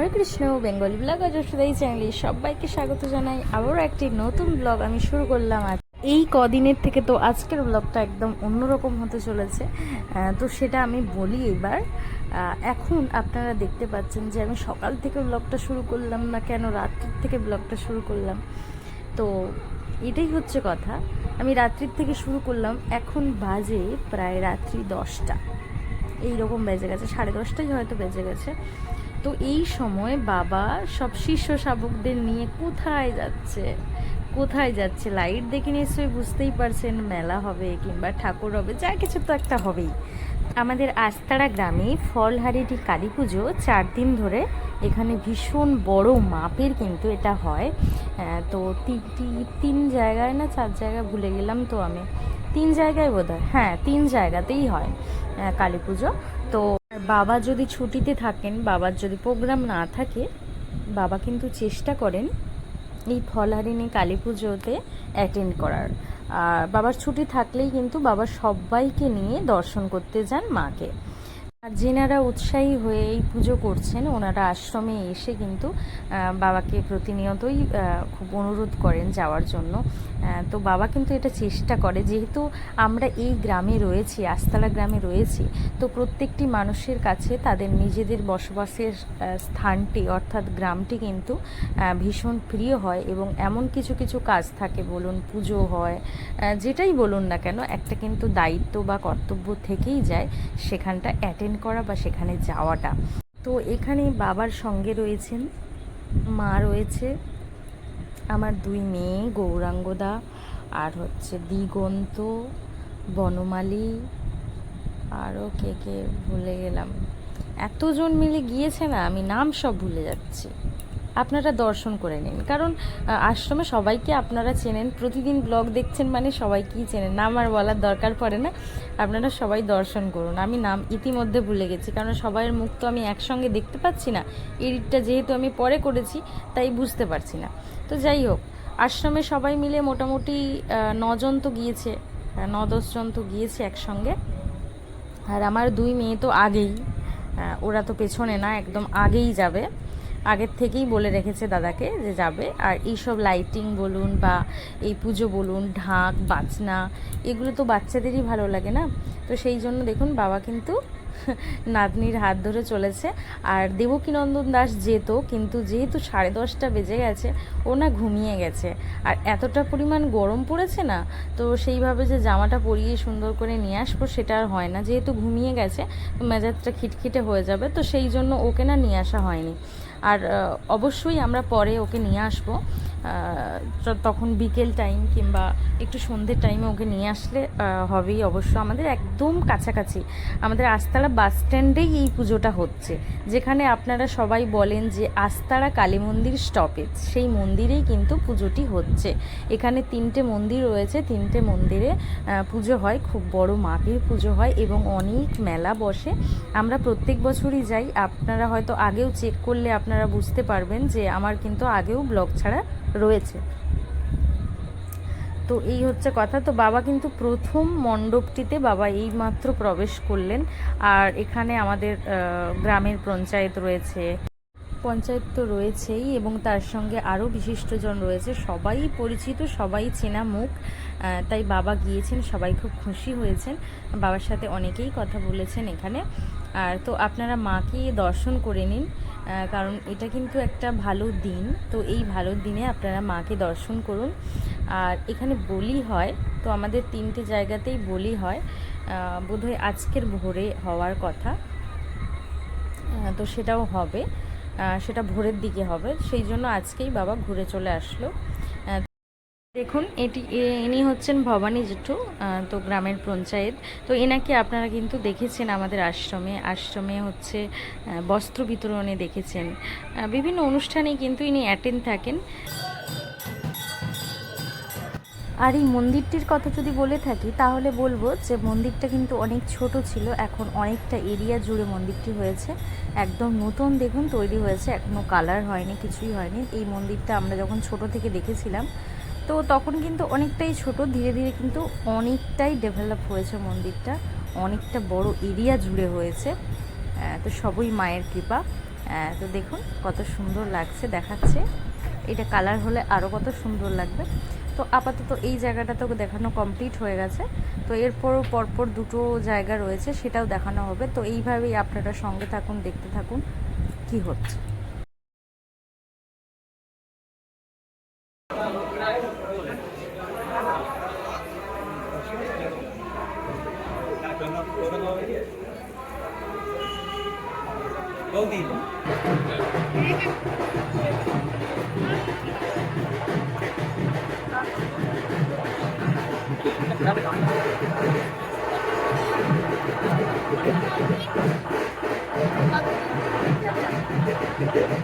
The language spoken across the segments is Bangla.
হরে কৃষ্ণ, বেঙ্গলি ব্লগ অজস্রদাই চ্যানেলে সবাইকে স্বাগত জানাই। আবারও একটি নতুন ব্লগ আমি শুরু করলাম আজ। এই কদিনের থেকে তো আজকের ব্লগটা একদম অন্যরকম হতে চলেছে। তো সেটা আমি বলি এবার। এখন আপনারা দেখতে পাচ্ছেন যে আমি সকাল থেকে ব্লগটা শুরু করলাম না কেন রাত্রির থেকে ব্লগটা শুরু করলাম। তো এটাই হচ্ছে কথা। আমি রাত্রির থেকে শুরু করলাম, এখন বাজে প্রায় রাত্রি দশটা। এই রকম বেজে গেছে, সাড়ে দশটাই হয়তো বেজে গেছে। তো এই সময় বাবা সব শিষ্য শাবকদের নিয়ে কোথায় যাচ্ছে? কোথায় যাচ্ছে? লাইট দেখে নিশ্চয়ই বুঝতেই পারছেন মেলা হবে কিংবা ঠাকুর হবে, যা কিছু তো একটা হবেই। আমাদের আস্তারা গ্রামে ফলহারিটি কালী পুজো চার দিন ধরে এখানে ভীষণ বড় মাপের কিন্তু এটা হয়। তো তিনটি তিন জায়গায় না চার জায়গায় ভুলে গেলাম তো আমি। তিন জায়গায় বোধ হয় হ্যাঁ তিন জায়গাতেই হয় কালী পুজো। তো বাবা যদি ছুটিতে থাকেন, বাবার যদি প্রোগ্রাম না থাকে, বাবা কিন্তু চেষ্টা করেন এই ফলহারিণী কালী পুজোতে অ্যাটেন্ড করার। আর বাবার ছুটি থাকলেই কিন্তু বাবা সবাইকে নিয়ে দর্শন করতে যান মাকে। আর যেনারা উৎসাহী হয়ে এই পুজো করছেন, ওনারা আশ্রমে এসে কিন্তু বাবাকে প্রতিনিয়তই খুব অনুরোধ করেন যাওয়ার জন্য। তো বাবা কিন্তু এটা চেষ্টা করে। যেহেতু আমরা এই গ্রামে রয়েছি, আস্তালা গ্রামে রয়েছি, তো প্রত্যেকটি মানুষের কাছে তাদের নিজেদের বসবাসের স্থানটি অর্থাৎ গ্রামটি কিন্তু ভীষণ প্রিয় হয় এবং এমন কিছু কিছু কাজ থাকে, বলুন পুজো হয় যেটাই বলুন না কেন, একটা কিন্তু দায়িত্ব বা কর্তব্য থেকেই যায়, সেখানটা অ্যাটেন্ড করা বা সেখানে যাওয়াটা। তো এখানে বাবার সঙ্গে রয়েছেন, মা রয়েছে, আমার দুই মেয়ে, গৌরাঙ্গদা আর হচ্ছে দিগন্ত, বনমালী আরও কে কে ভুলে গেলাম। এতজন মিলে গিয়েছে না, আমি নাম সব ভুলে যাচ্ছি। আপনারা দর্শন করে নিন। কারণ আশ্রমে সবাইকে আপনারা চেনেন, প্রতিদিন ব্লগ দেখছেন মানে সবাইকেই চেনেন। নাম আর বলার দরকার পড়ে না, আপনারা সবাই দর্শন করুন। আমি নাম ইতিমধ্যে ভুলে গেছি, কারণ সবাইয়ের মুখ তো আমি একসঙ্গে দেখতে পাচ্ছি না। এডিটটা যেহেতু আমি পরে করেছি, তাই বুঝতে পারছি না। তো যাই হোক, আশ্রমে সবাই মিলে মোটামুটি নজন তো গিয়েছে ন দশজন তো গিয়েছে একসঙ্গে। আর আমার দুই মেয়ে তো আগেই ওরা তো পেছনে না, একদম আগেই যাবে। আগের থেকেই বলে রেখেছে দাদাকে যে যাবে। আর এইসব লাইটিং বলুন বা এই পুজো বলুন, ঢাক, বাজনা, এগুলো তো বাচ্চাদেরই ভালো লাগে না? তো সেই জন্য দেখুন বাবা কিন্তু নাতনির হাত ধরে চলেছে। আর দেবকীনন্দন দাস যেত, কিন্তু যেহেতু সাড়ে দশটা বেজে গেছে, ও না ঘুমিয়ে গেছে। আর এতটা পরিমাণ গরম পড়েছে না, তো সেইভাবে যে জামাটা পরিয়ে সুন্দর করে নিয়ে আসব সেটা আর হয় না। যেহেতু ঘুমিয়ে গেছে মেজাজটা খিটখিটে হয়ে যাবে, তো সেই জন্য ওকে না নিয়ে আসা হয়নি। আর অবশ্যই আমরা পরে ওকে নিয়ে আসব। তখন বিকেল টাইম কিংবা একটু সন্ধ্যের টাইমে ওকে নিয়ে আসলে হবেই অবশ্য আমাদের। একদম কাছাকাছি। আমাদের আস্তারা বাস স্ট্যান্ডেই এই পুজোটা হচ্ছে। যেখানে আপনারা সবাই বলেন যে আস্তারা কালী মন্দির স্টপেজ, সেই মন্দিরেই কিন্তু পুজোটি হচ্ছে। এখানে তিনটে মন্দির রয়েছে। তিনটে মন্দিরে পুজো হয়। খুব বড় মাপের পুজো হয় এবং অনেক মেলা বসে। আমরা প্রত্যেক বছরই যাই। আপনারা হয়তো আগেও চেক করলে আপনারা বুঝতে পারবেন যে আমার কিন্তু আগেও ব্লগ ছাড়া রয়েছে। তো এই হচ্ছে কথা। তো বাবা কিন্তু প্রথম মণ্ডপটিতে বাবা এই মাত্র প্রবেশ করলেন। আর এখানে আমাদের গ্রামের পঞ্চায়েত রয়েছে। পঞ্চায়েত তো রয়েছেই এবং তার সঙ্গে আরও বিশিষ্টজন রয়েছে। সবাই পরিচিত, সবাই চেনা মুখ। তাই বাবা গিয়েছেন, সবাই খুব খুশি হয়েছেন। বাবার সাথে অনেকেই কথা বলেছেন এখানে। আর তো আপনারা মাকে দর্শন করে নিন কারণ এটা কিন্তু একটা ভালো দিন। তো এই ভালো দিনে আপনারা মাকে দর্শন করুন। আর এখানে বলি হয়, তো আমাদের তিনটে জায়গাতেই বলি হয় বোধহয় আজকের ভোরে হওয়ার কথা। তো সেটাও হবে সেটা ভোরের দিকে হবে, সেই জন্য আজকেই বাবা ঘুরে চলে আসলো। দেখুন, এটি ইনি হচ্ছেন ভবানী জেঠু তো গ্রামের পঞ্চায়েত। তো এনাকে আপনারা কিন্তু দেখেছেন আমাদের আশ্রমে আশ্রমে হচ্ছে বস্ত্র বিতরণে দেখেছেন। বিভিন্ন অনুষ্ঠানে কিন্তু ইনি অ্যাটেন্ড থাকেন। আর এই মন্দিরটির কথা যদি বলে থাকি, তাহলে বলব যে মন্দিরটা কিন্তু অনেক ছোট ছিল, এখন অনেকটা এরিয়া জুড়ে মন্দিরটি হয়েছে। একদম নতুন দেখুন তৈরি হয়েছে এখনও কালার হয়নি, কিছুই হয়নি। এই মন্দিরটা আমরা যখন ছোট থেকে দেখেছিলাম, তো তখন কিন্তু অনেকটাই ছোট, ধীরে ধীরে কিন্তু অনেকটাই ডেভেলপ হয়েছে মন্দিরটা, অনেকটা বড় এরিয়া জুড়ে হয়েছে। তো সবই মায়ের কৃপা। তো দেখুন কত সুন্দর লাগছে, দেখাচ্ছে। এটা কালার হলে আরও কত সুন্দর লাগবে। তো আপাতত এই জায়গাটা তো দেখানো কমপ্লিট হয়ে গেছে। তো এরপরও পরপর দুটো জায়গা রয়েছে, সেটাও দেখানো হবে। তো এইভাবেই আপনারা সঙ্গে থাকুন, দেখতে থাকুন, কি হচ্ছে। তো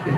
এই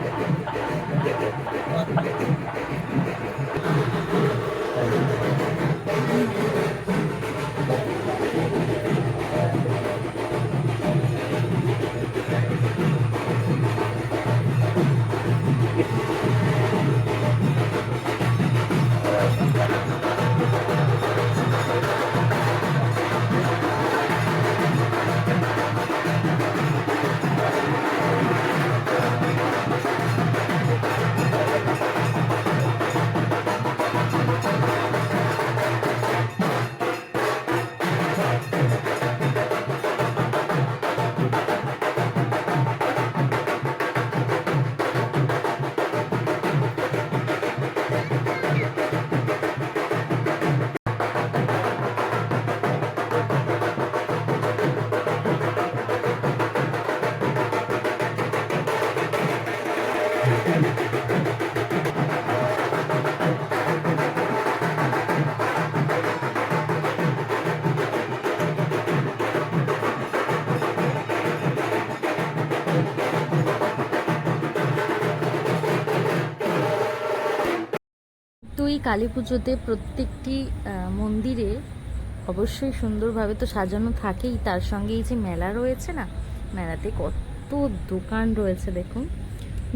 কালী পুজোতে প্রত্যেকটি মন্দিরে অবশ্যই সুন্দরভাবে তো সাজানো থাকেই। তার সঙ্গে এই যে মেলা রয়েছে না, মেলাতে কত দোকান রয়েছে দেখুন।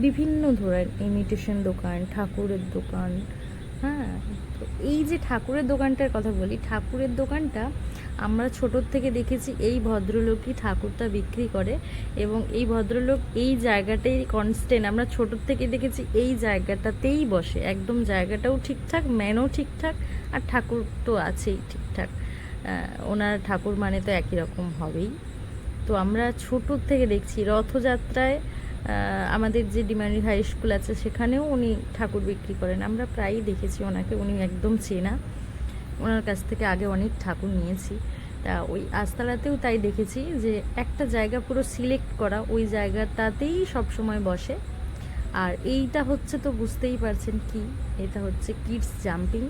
বিভিন্ন ধরনের ইমিটেশন দোকান, ঠাকুরের দোকান হ্যাঁ তো এই যে ঠাকুরের দোকানটার কথা বলি, ঠাকুরের দোকানটা আমরা ছোটোর থেকে দেখেছি এই ভদ্রলোকই ঠাকুরটা বিক্রি করে এবং এই ভদ্রলোক এই জায়গাটাই কনস্ট্যান্ট আমরা ছোটোর থেকে দেখেছি এই জায়গাটাতেই বসে। একদম জায়গাটাও ঠিকঠাক, ম্যানও ঠিকঠাক আর ঠাকুর তো আছেই ঠিকঠাক। ওনার ঠাকুর মানে তো একই রকম হবেই। তো আমরা ছোটোর থেকে দেখছি রথযাত্রায় আমাদের যে ডিমান্ড হাই স্কুল আছে সেখানেও উনি ঠাকুর বিক্রি করেন। আমরা প্রায়ই দেখেছি ওনাকে, উনি একদম চেনা। ওনার কাছ থেকে আগে অনেক ঠাকুর নিয়েছি। তা ওই আস্তালাতেও তাই দেখেছি যে একটা জায়গা পুরো সিলেক্ট করা, ওই জায়গাটাতেই সব সময় বসে। আর এইটা হচ্ছে তো বুঝতেই পারছেন কি, এটা হচ্ছে কিডস জাম্পিং।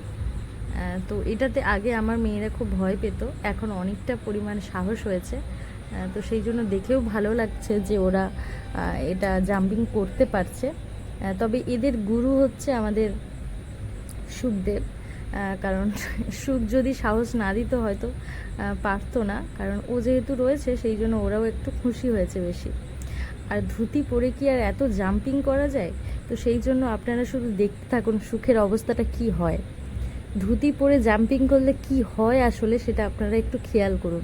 তো এটাতে আগে আমার মেয়েরা খুব ভয় পেত, এখন অনেকটা পরিমাণ সাহস হয়েছে। তো সেই জন্য দেখেও ভালো লাগছে যে ওরা এটা জাম্পিং করতে পারছে। তবে এদের গুরু হচ্ছে আমাদের সুখদেব। কারণ সুখ যদি সাহস না দিত হয়তো পারতো না। কারণ ও যেহেতু রয়েছে, সেই জন্য ওরাও একটু খুশি হয়েছে বেশি। আর ধুতি পরে কি আর এত জাম্পিং করা যায়? তো সেই জন্য আপনারা শুধু দেখতে থাকুন সুখের অবস্থাটা কি হয়। ধুতি পরে জাম্পিং করলে কি হয় আসলে সেটা আপনারা একটু খেয়াল করুন।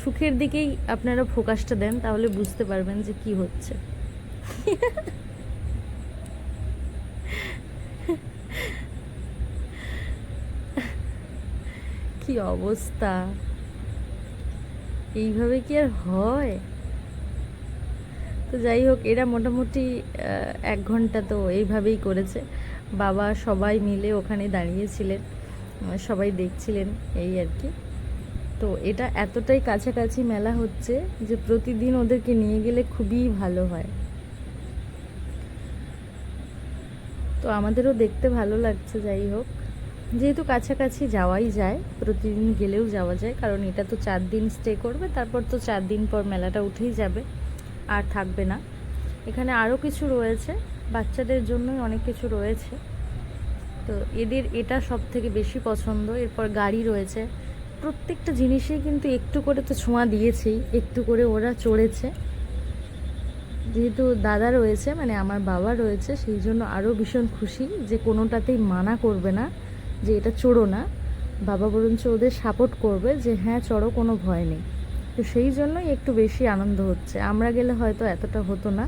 সুখের দিকেই আপনারা ফোকাসটা দেন, তাহলে বুঝতে পারবেন যে কি হচ্ছে। কি অবস্থা? এইভাবে কি আর হয়? তো যাই হোক, এরা মোটামুটি এক ঘণ্টা তো এইভাবেই করেছে। বাবা সবাই মিলে ওখানে দাঁড়িয়েছিলেন, সবাই দেখছিলেন, এই আর কি। তো এটা এতটাই কাছাকাছি মেলা হচ্ছে যে প্রতিদিন ওদেরকে নিয়ে গেলে খুবই ভালো হয়। তো আমাদেরও দেখতে ভালো লাগছে, যাই হোক। যেহেতু কাছাকাছি যাওয়াই যায়, প্রতিদিন গেলেও যাওয়া যায়, কারণ এটা তো চার দিন স্টে করবে, তারপর তো চার দিন পর মেলাটা উঠেই যাবে, আর থাকবে না। এখানে আরও কিছু রয়েছে, বাচ্চাদের জন্যই অনেক কিছু রয়েছে। তো এদের এটা সব থেকে বেশি পছন্দ, এরপর গাড়ি রয়েছে প্রত্যেকটা জিনিসেই কিন্তু একটু করে তো ছোঁয়া দিয়েছেই একটু করে ওরা চড়েছে। যেহেতু দাদা রয়েছে মানে আমার বাবা রয়েছে, সেই জন্য আরও ভীষণ খুশি যে কোনোটাতেই মানা করবে না, যে এটা চড়ো না। বাবা বরঞ্চ ওদের সাপোর্ট করবে যে হ্যাঁ চড়ো, কোনো ভয় নেই। তো সেই জন্যই একটু বেশি আনন্দ হচ্ছে। আমরা গেলে হয়তো এতটা হতো না,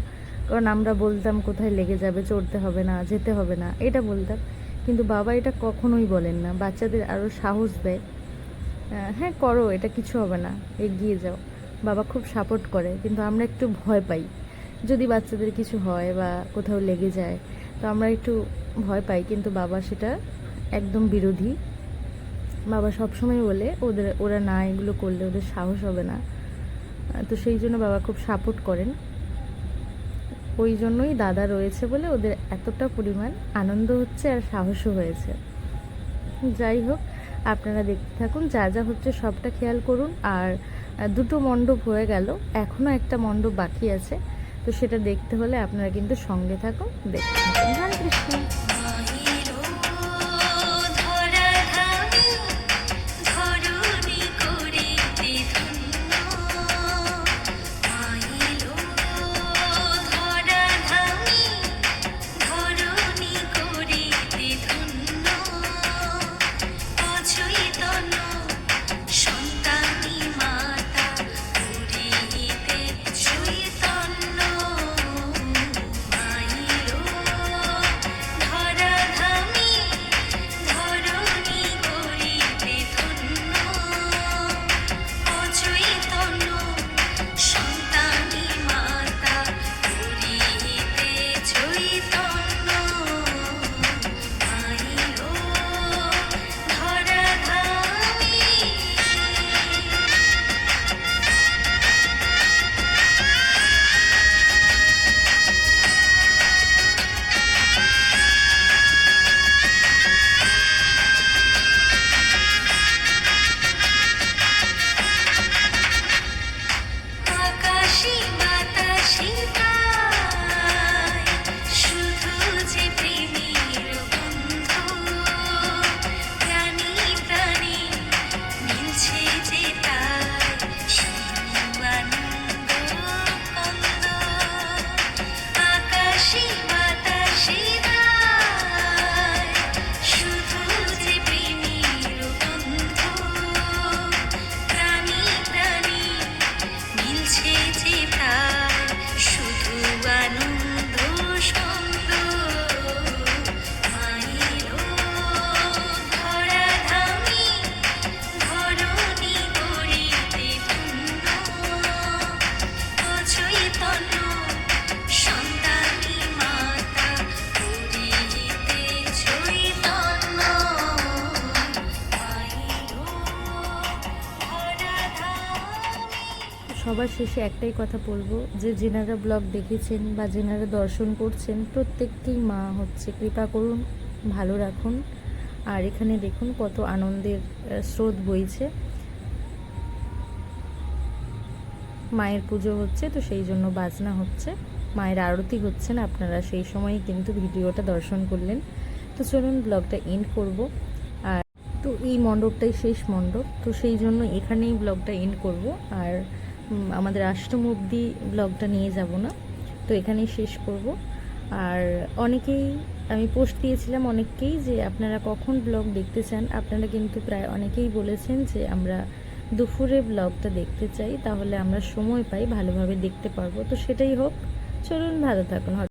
কারণ আমরা বলতাম কোথায় লেগে যাবে, চড়তে হবে না, যেতে হবে না, এটা বলতাম। কিন্তু বাবা এটা কখনোই বলেন না। বাচ্চাদের আরও সাহস দেয়। হ্যাঁ করো, এটা কিছু হবে না, এগিয়ে যাও। বাবা খুব সাপোর্ট করে, কিন্তু আমরা একটু ভয় পাই। যদি বাচ্চাদের কিছু হয় বা কোথাও লেগে যায়, তো আমরা একটু ভয় পাই, কিন্তু বাবা সেটা একদম বিরোধী। বাবা সবসময় বলে, ওদের, ওরা না এগুলো করলে ওদের সাহস হবে না। তো সেই জন্য বাবা খুব সাপোর্ট করেন। ওই জন্যই দাদা রয়েছে বলে ওদের এতটা পরিমাণ আনন্দ হচ্ছে আর সাহসও হয়েছে। যাই হোক আপনারা দেখতে থাকুন, যা যা হচ্ছে সবটা খেয়াল করুন। আর দুটো মণ্ডপ হয়ে গেল এখনও একটা মণ্ডপ বাকি আছে। তো সেটা দেখতে হলে আপনারা কিন্তু সঙ্গে থাকুন, দেখতে থাকুন। সবার শেষে একটাই কথা বলব, যে যেনারা ব্লগ দেখেছেন বা যেনারা দর্শন করছেন, প্রত্যেককেই মা হচ্ছে। কৃপা করুন, ভালো রাখুন। আর এখানে দেখুন কত আনন্দের স্রোত বইছে। মায়ের পুজো হচ্ছে, তো সেই জন্য বাজনা হচ্ছে। মায়ের আরতি হচ্ছে না আপনারা সেই সময়ই কিন্তু ভিডিওটা দর্শন করলেন। তো চলুন ব্লগটা এন্ড করব। আর তো এই মণ্ডপটাই শেষ মণ্ডপ, তো সেই জন্য এখানেই ব্লগটা এন্ড করব। আর আমাদের অষ্টম অবধি ব্লগটা নিয়ে যাব না। তো এখানেই শেষ করব। আর অনেকেই, আমি পোস্ট দিয়েছিলাম অনেককেই যে আপনারা কখন ব্লগ দেখতে চান, আপনারা কিন্তু প্রায় অনেকেই বলেছেন যে আমরা দুপুরে ব্লগটা দেখতে চাই, তাহলে আমরা সময় পাই, ভালোভাবে দেখতে পারব। তো সেটাই হোক, চলুন ভালো থাকুন।